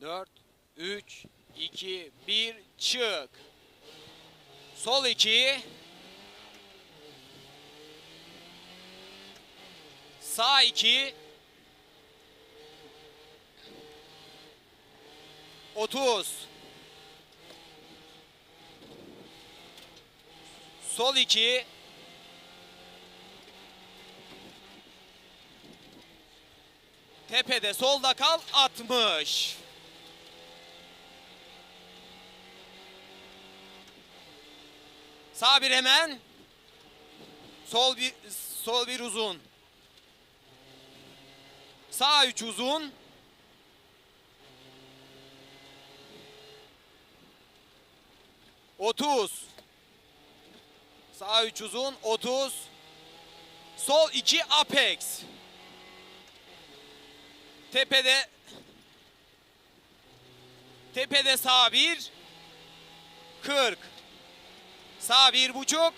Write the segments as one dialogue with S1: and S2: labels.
S1: 4, 3, 2, 1, çık. Sol 2. Sağ 2. 30. Sol 2. Tepede solda kal 60. Sağ bir hemen. Sol bir sol bir uzun. Sağ üç uzun. Otuz. Sağ üç uzun. Otuz. Sol iki apex. Tepede Tepede sağ bir. 40. Sağ bir buçuk.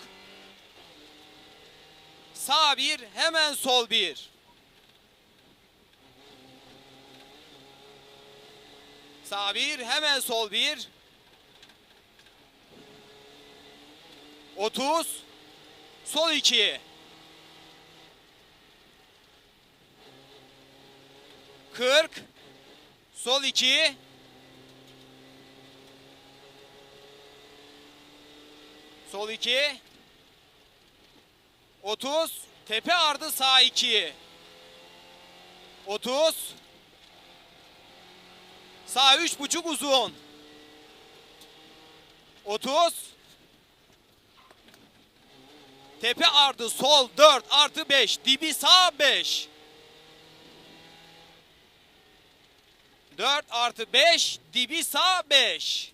S1: Sağ bir hemen sol bir. Sağ bir hemen sol bir. 30. Sol iki. 40. Sol iki. Sol 2. 30. Tepe ardı sağ 2. 30. Sağ üç buçuk uzun. 30. Tepe ardı sol 4 artı 5. Dibi sağ 5. 4 artı 5. Dibi sağ 5.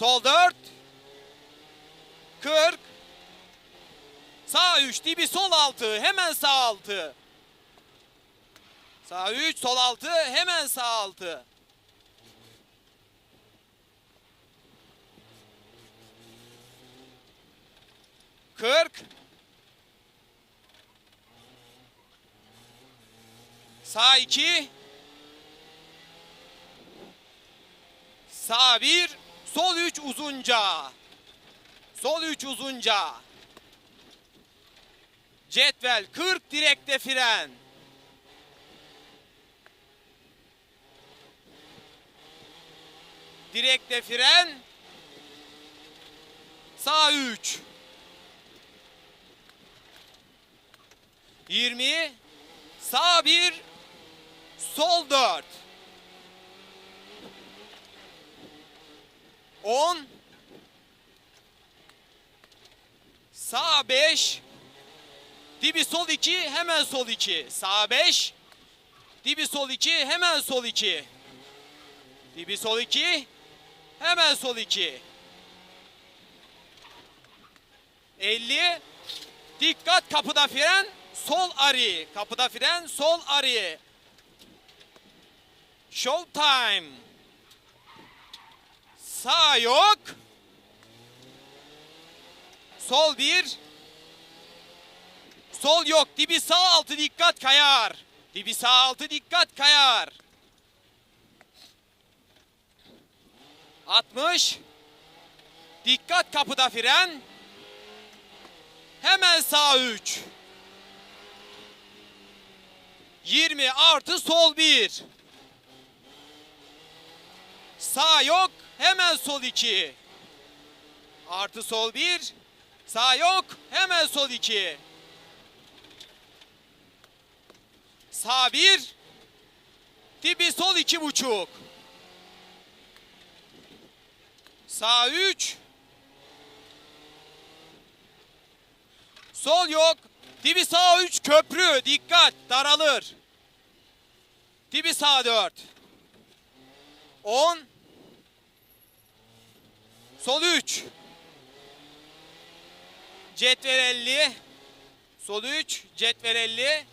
S1: Sol 4. 40. Sağ 3 dibi sol 6 hemen sağ 6. Sağ 3 sol 6 hemen sağ 6. Kırk. Sağ 2. Sağ 1. Sol 3 uzunca. Sol 3 uzunca. Cetvel 40 direkte fren. Direkte fren. Sağ 3. 20. Sağ 1. Sol 4. 10 Sağ 5 Dibi sol 2 hemen sol 2 Sağ 5 Dibi sol 2 hemen sol 2 Dibi sol 2 Hemen sol 2 50 Dikkat kapıda fren Sol ari. Kapıda fren sol ari. Show time Sağ yok. Sol bir. Sol yok. Dibi sağ altı dikkat kayar. Dibi sağ altı dikkat kayar. 60. Dikkat kapıda fren. Hemen sağ 3. 20 artı sol 1. Sağ yok. Hemen sol 2. Artı sol 1. Sağ yok. Hemen sol 2. Sağ 1. Dibi sol 2 buçuk. Sağ 3. Sol yok. Dibi sağ 3 köprü. Dikkat daralır. Dibi sağ 4. 10. Sol 3. Cetvel 50. Sol 3. Cetvel 50.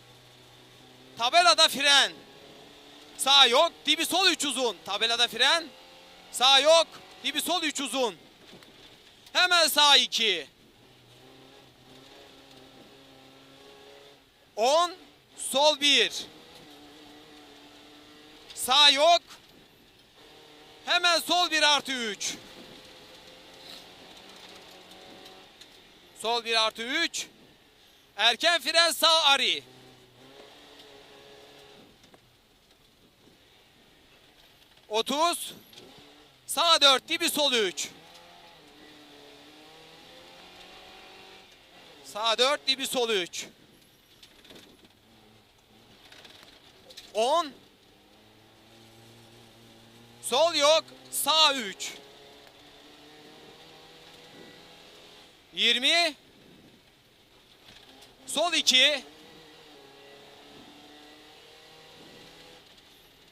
S1: Tabelada fren. Sağ yok. Dibi sol 3 uzun. Tabelada fren. Sağ yok. Dibi sol 3 uzun. Hemen sağ 2. 10. Sol 1. Sağ yok. Hemen sol 1 artı 3. Sol 1 artı 3. Erken fren sağ ari. Otuz. Sağ 4 dibi sol 3. Sağ 4 dibi sol 3. 10. Sol yok. Sağ 3. 20. Sol 2.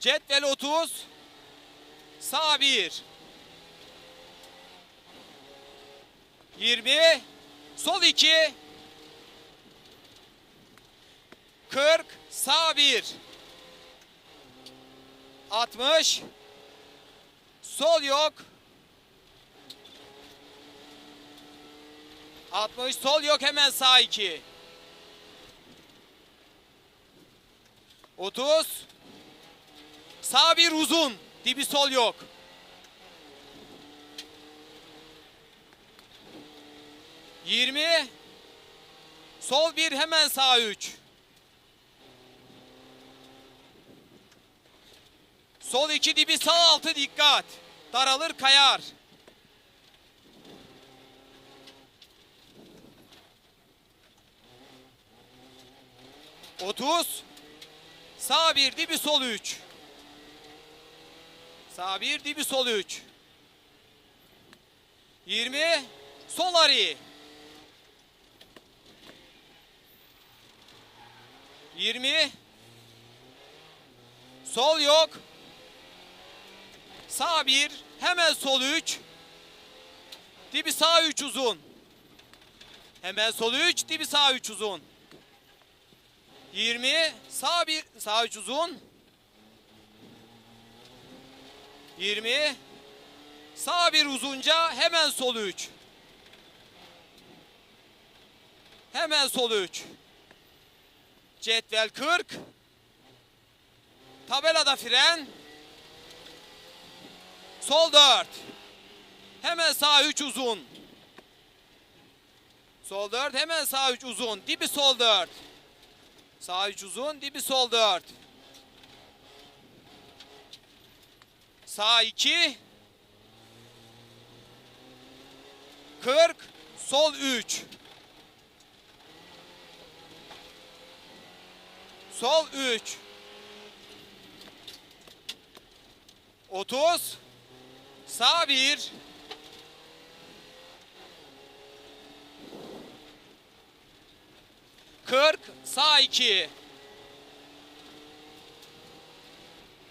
S1: Cetvel 30. Sağ 1. 20. Sol 2. 40. Sağ 1. 60. Sol yok. 60 sol yok hemen sağ 2. 30. Sağ bir uzun. Dibi sol yok. Yirmi. Sol bir hemen sağ üç. Sol iki dibi sağ altı dikkat. Daralır kayar. Otuz. Sağ bir dibi sol üç. Sağ bir dibi sol üç. Yirmi. Sol ari. Yirmi. Sol yok. Sağ bir. Hemen sol üç. Dibi sağ üç uzun. Hemen sol üç. Dibi sağ üç uzun. 20 sağ bir sağ üç uzun. 20 sağ bir uzunca hemen sol 3 hemen sol 3 cetvel 40 tabelada fren. Sol 4 hemen sağ 3 uzun. Sol 4 hemen sağ 3 uzun. Dibi sol 4 Sağ 3 uzun, dibi sol 4. Sağ 2. 40, sol 3. Sol 3. 30. Sağ 1. Kırk, sağ iki.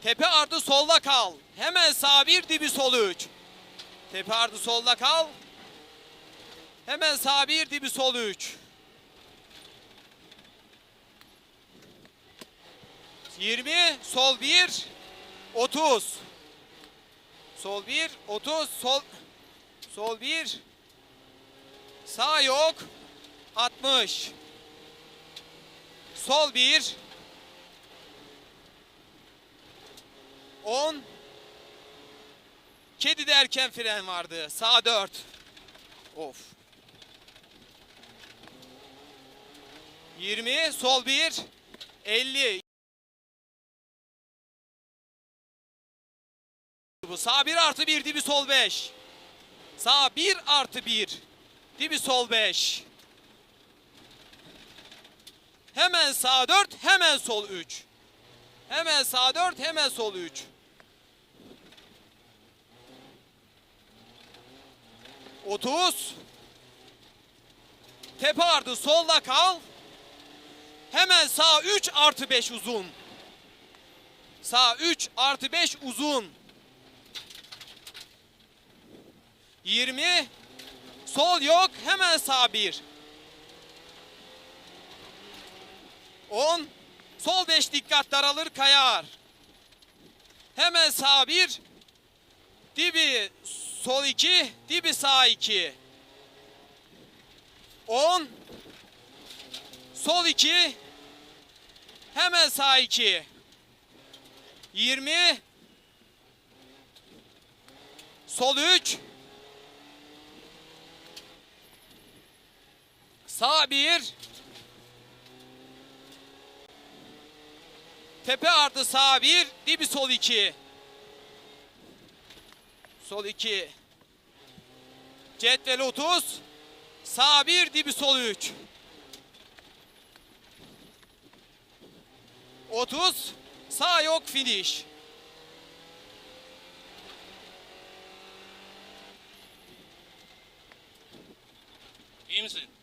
S1: Tepe ardı solda kal. Hemen sağ bir, dibi sol üç. Tepe ardı solda kal. Hemen sağ bir, dibi sol üç. 20, sol 1, 30. Sol 1, 30, sol sol 1. Sağ yok. 60. Sol 1. 10. Kedi de erken fren vardı. Sağ 4. Of. 20. Sol 1. 50. Bu sağ 1 artı 1 dibi sol 5. Sağ 1 artı 1 dibi sol 5. Hemen sağ 4, hemen sol 3. Hemen sağ 4, hemen sol 3. Otuz. Tepe ardı solda kal. Hemen sağ 3 artı 5 uzun. Sağ 3 artı 5 uzun. 20. Sol yok. Hemen sağ 1. 10. Sol 5 dikkat daralır kayar. Hemen sağ 1. Dibi sol 2. Dibi sağ 2. 10. Sol 2. Hemen sağ 2. 20 Sol 3 Sağ 1 Tepe artı sağ 1 Dibi sol 2 Sol 2 Cetvel 30 Sağ 1 dibi sol 3 30 Sağ yok finish.
S2: İyi misin?